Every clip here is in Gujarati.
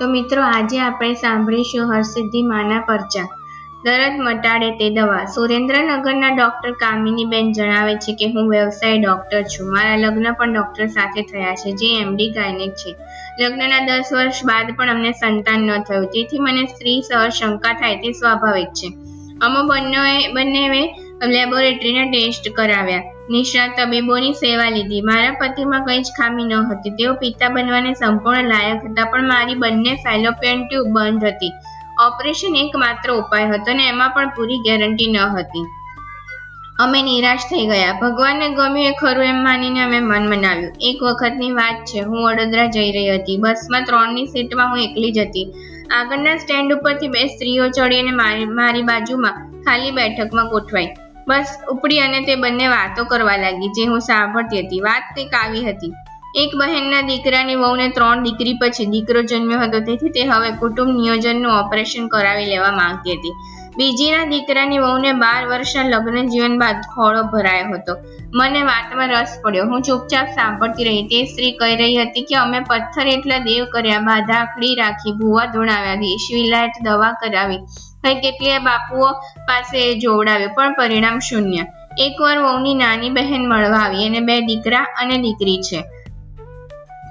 તો મિત્રો, આજે આપણે સાંભળીશું હરસિદ્ધિ માના પરચા. દરદ મટાડે તે દવા. સુરેન્દ્રનગરના ડોક્ટર કામિનીબેન જણાવે છે કે, હું વ્યવસાય ડોક્ટર છું. મારા લગ્ન પણ ડોક્ટર સાથે થયા છે, જે એમડી ગાયનેક છે. લગ્નના દસ વર્ષ બાદ પણ અમને સંતાન ન થયું. તેથી મને સ્ત્રી સહ શંકા થાય તે સ્વાભાવિક છે. અમે બંનેએ બંનેએ લેબોરેટરીના ટેસ્ટ કરાવ્યા. નિષ્ણાત તબીબોની સેવા લીધી. મારા પતિમાં કંઈ જ ખામી ન હતી. તેઓ પિતા બનવાને સંપૂર્ણ લાયક હતા, પણ મારી બંને ફેલોપિયન ટ્યુબ બંધ હતી. ઓપરેશન એકમાત્ર ઉપાય હતો ને એમાં પણ પૂરી ગેરંટી ન હતી. અમે નિરાશ થઈ ગયા. ભગવાનને ગમ્યું એ ખરું એમ માનીને અમે મન મનાવ્યું. એક વખતની વાત છે, હું વડોદરા જઈ રહી હતી. બસમાં ત્રણની સીટમાં હું એકલી જ હતી. આગળના સ્ટેન્ડ ઉપરથી બે સ્ત્રીઓ ચડી અને મારી મારી બાજુમાં ખાલી બેઠકમાં ગોઠવાઈ. બસ ઉપડી અને તે બંને વાતો કરવા લાગી, જે હું સાંભળતી હતી. વાત કંઈક આવી હતી. એક બહેનના દીકરાની વહુને ત્રણ દીકરી પછી દીકરો જન્મ્યો હતો, તેથી તે હવે કુટુંબ નિયોજનનું ઓપરેશન કરાવી લેવા માંગતી હતી. બીજીના દીકરાની વહુને બાર વર્ષના લગ્ન જીવન બાદ ખોળો ભરાયો હતો. મને વાતમાં રસ પડ્યો. હું ચૂપચાપ સાંભળતી રહી. તે સ્ત્રી કહી રહી હતી કે, અમે પથ્થર એટલા દેવ કર્યા, બાધા આખડી રાખી, ભૂવા ધોણાવ્યા દેશ વિલાયત દવા કરાવી કઈ કેટલીય બાપુઓ પાસે જોવડાવ્યો, પણ પરિણામ શૂન્ય. એકવાર વહુની નાની બહેન મળવા આવી અને બે દીકરા અને દીકરી છે.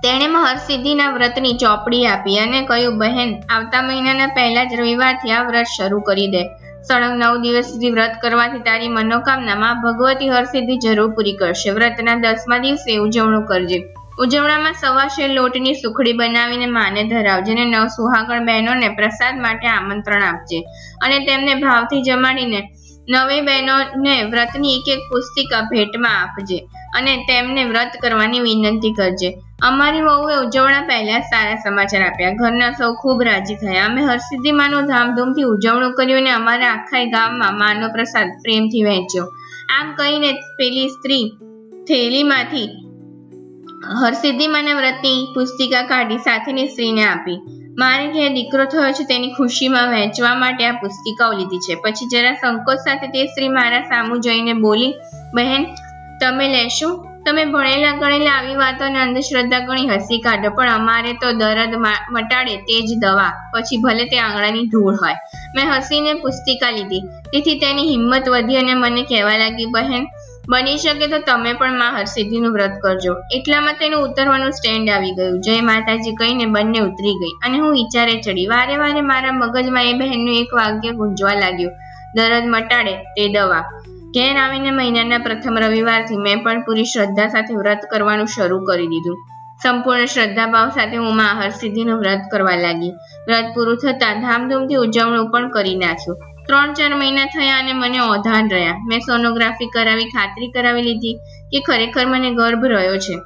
તેણે મહર્ષિદ્ધિના વ્રતની ચોપડી આપી અને કહ્યું, બહેન, આવતા મહિનાના પહેલા જ રવિવારથી આ વ્રત શરૂ કરી દે. સળંગ નવ દિવસ સુધી વ્રત કરવાથી તારી મનોકામનામાં ભગવતી હરસિદ્ધિ જરૂર પૂરી કરશે. વ્રતના દસમા દિવસે ઉજવણું કરજે. ઉજવણામાં સવાશે લોટની સુખડી બનાવીને માને ધરાવજે અને નવ સુહાગણ બહેનોને પ્રસાદ માટે આમંત્રણ આપજે. અને તેમને ભાવથી જમાડીને નવી બહેનોને વ્રતની એક એક પુસ્તિકા ભેટમાં આપજે અને તેમને વ્રત કરવાની વિનંતી કરજે. અમારી વહુએ ઉજવણા પહેલા સારા સમાચાર આપ્યા. ઘરના સૌ ખૂબ રાજી થયા. અમે હરસિદ્ધિ માનું ધામધૂમથી ઉજવણું કર્યું અને અમારા આખા ગામમાં માનો પ્રસાદ પ્રેમથી વહેંચ્યો. આમ કહીને પેલી સ્ત્રી થેલીમાંથી હરસિદ્ધિ મને વ્રતની પુસ્તિકા કાઢી સાથેની સ્ત્રીને આપી. મારે ઘેર દીકરો થયો છે તેની ખુશીમાં વહેંચવા માટે આ પુસ્તિકાઓ લીધી છે. પછી જરા સંકોચ સાથે તે સ્ત્રી મારા સામું જોઈને બોલી, બહેન, તમે લેશો? તમે ભણેલા ગણેલા આવી વાતોને અંધશ્રદ્ધા ગણી હસી કાઢો, પણ અમારે તો દરદ મટાડે તે જ દવા. પછી ભલે તે આંગળાની ધૂળ હોય. મેં હસીને પુસ્તિકા લીધી. તેથી તેની હિંમત વધી અને મને કહેવા લાગી, બહેન બની શકે તો તમે પણ માં હરસિદ્ધિનું વ્રત કરજો. એટલામાં તેનું ઉતરવાનું સ્ટેન્ડ આવી ગયું. જય માતાજી કહીને બંને ઉતરી ગઈ. અને હું વિચારે ચડી. વારે વારે મારા મગજમાં એ બહેનનું એક વાક્ય ગુંજવા લાગ્યું. દરદ મટાડે તે દવા. ઘેર આવીને મહિનાના પ્રથમ રવિવારથી મેં પણ પૂરી શ્રદ્ધા સાથે વ્રત કરવાનું શરૂ કરી દીધું. સંપૂર્ણ શ્રદ્ધાભાવ સાથે હું મા હરસિદ્ધિનું વ્રત કરવા લાગી. વ્રત પૂરું થતાં ધામધૂમથી ઉજવણું પણ કરી નાખ્યું. ત્રણ ચાર મહિના થયા અને મને ઓધાન રહ્યા. મેં સોનોગ્રાફી કરાવી, ખાતરી કરાવી લીધી કે ખરેખર મને ગર્ભ રહ્યો છે.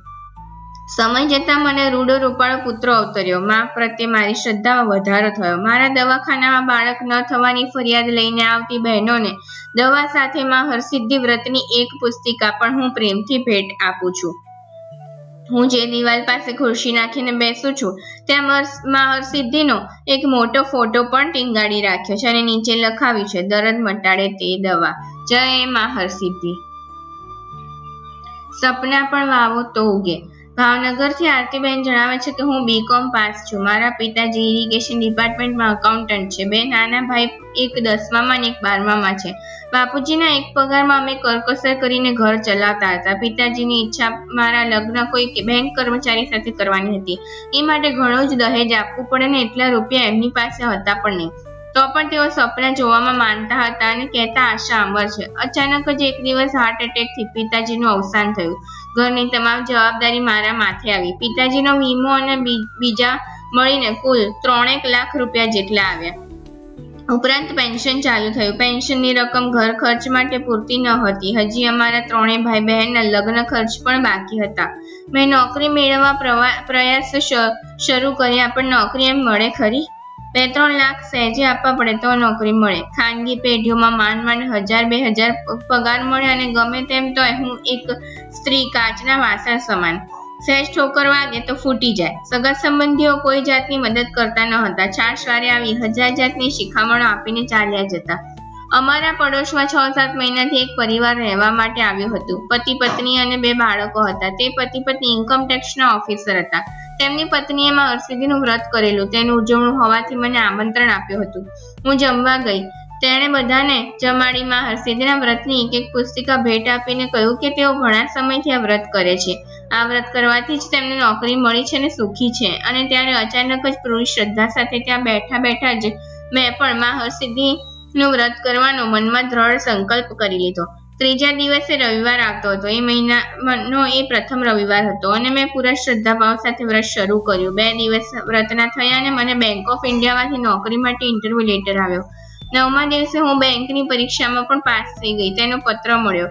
સમય જતાં મને રૂડો રૂપાળો પુત્ર અવતર્યો. માં પ્રત્યે મારી શ્રદ્ધામાં વધારો થયો. મારા દવાખાનામાં બાળક ન થવાની ફરિયાદ લઈને આવતી બહેનોને દવા સાથે માં હરસિદ્ધિ વ્રતની એક પુસ્તિકા પણ હું પ્રેમથી ભેટ આપું છું. હું જે દિવાલ પાસે ખુરશી નાખીને બેસું છું, ત્યાં માં હરસિદ્ધિનો એક મોટો ફોટો પણ ટીંગાડી રાખ્યો છે અને નીચે લખાવ્યું છે દરદ મટાડે તે દવા. જય માં હરસિદ્ધિ સપના પણ વાવો તો ઉગે. ભાવનગરથી આરતીબેન જણાવે છે કે હું બીકોમ પાસ છું. મારા પિતાજી ઇરિગેશન ડિપાર્ટમેન્ટમાં અકાઉન્ટન્ટ છે. બે નાના ભાઈ, એક દસમામાં અને એક બારમામાં છે. બાપુજીના એક પગારમાં અમે કરકસર કરીને ઘર ચલાવતા હતા. પિતાજીની ઈચ્છા મારા લગ્ન કોઈ બેંક કર્મચારી સાથે કરવાની હતી. એ માટે ઘણું જ દહેજ આપવું પડે ને એટલા રૂપિયા એમની પાસે હતા પણ નહીં. તો પણ તેઓ સપના જોવામાં માનતા હતા અને કહેતા, આશા અમર છે. અચાનક જ એક દિવસ હાર્ટ એટેકથી પિતાજીનું અવસાન થયું. ઘરની તમામ જવાબદારી મારા માથે આવી. પિતાજીનો વીમો અને બીજા મળીને કુલ ત્રણેક લાખ રૂપિયા જેટલા આવ્યા. ઉપરાંત પેન્શન ચાલુ થયું. પેન્શનની રકમ ઘર ખર્ચ માટે પૂરતી ન હતી. હજી અમારા ત્રણેય ભાઈ બહેનના લગ્ન ખર્ચ પણ બાકી હતા. મેં નોકરી મેળવવા પ્રયાસ શરૂ કર્યા, પણ નોકરી એમ મળે ખરી? બે ત્રણ લાખ સહેજે આપવા પડે તો નોકરી મળે. ખાનગી પેઢીઓમાં માંડ માંડ હજાર બે હજાર પગાર મળે અને ગમે તેમ તો હું એક સ્ત્રી કાચના વાસણ સમાન. સહેજ ઠોકર વાગે તો ફૂટી જાય. સગા સંબંધીઓ કોઈ જાતની મદદ કરતા ન હતા. છાશ વારે આવી હજાર જાતની શિખામણો આપીને ચાલ્યા જતા. અમારા પડોશમાં છ સાત મહિનાથી એક પરિવાર રહેવા માટે આવ્યું હતું. પતિ, પત્ની અને બે બાળકો હતા. તે પતિ, પત્ની ઇન્કમ ટેક્સના ઓફિસર હતા. તેમની પત્નીએ માં હરસિદ્ધિનું વ્રત કરેલું. તેનું ઉજવણું હોવાથી મને આમંત્રણ આપ્યું હતું. હું જમવા ગઈ. તેણે બધાને જમાડી માં હરસિદ્ધિના વ્રતની એક એક પુસ્તિકા ભેટ આપીને કહ્યું કે તેઓ ઘણા સમયથી આ વ્રત કરે છે. આ વ્રત કરવાથી જ તેમને નોકરી મળી છે અને સુખી છે. અને ત્યારે અચાનક જ પૂરી શ્રદ્ધા સાથે ત્યાં બેઠા બેઠા જ મેં પણ માં હરસિદ્ધિનું વ્રત કરવાનો મનમાં દ્રઢ સંકલ્પ કરી લીધો. ત્રીજા દિવસે રવિવાર આવતો હતો. એ મહિનાનો એ પ્રથમ રવિવાર હતો અને મેં પૂરા શ્રદ્ધાભાવ સાથે વ્રત શરૂ કર્યું. બે દિવસ વ્રતના થયા અને મને બેંક ઓફ ઇન્ડિયામાંથી નોકરી માટે ઇન્ટરવ્યુ લેટર આવ્યો. નવમા દિવસે હું બેંકની પરીક્ષામાં પણ પાસ થઈ ગઈ. તેનો પત્ર મળ્યો.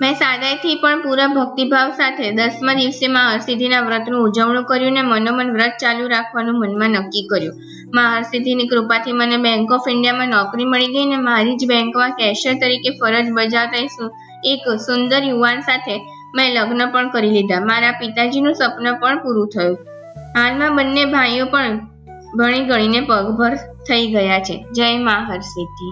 મેં સાદાઈથી પણ પૂરા ભક્તિભાવ સાથે દસમા દિવસે માં હરસિદ્ધિના વ્રતનું ઉજવણું કર્યું ને મનોમન વ્રત ચાલુ રાખવાનું મનમાં નક્કી કર્યું. માં હરસિદ્ધિની કૃપાથી મને બેંક ઓફ ઇન્ડિયામાં નોકરી મળી ગઈ ને મારી જ બેંકમાં કેશિયર તરીકે ફરજ બજાવતા એક સુંદર યુવાન સાથે મેં લગ્ન પણ કરી લીધા. મારા પિતાજીનું સપનું પણ પૂરું થયું. હાલમાં બંને ભાઈઓ પણ ભણી ગણીને પગભર થઈ ગયા છે. જય માં હરસિદ્ધિ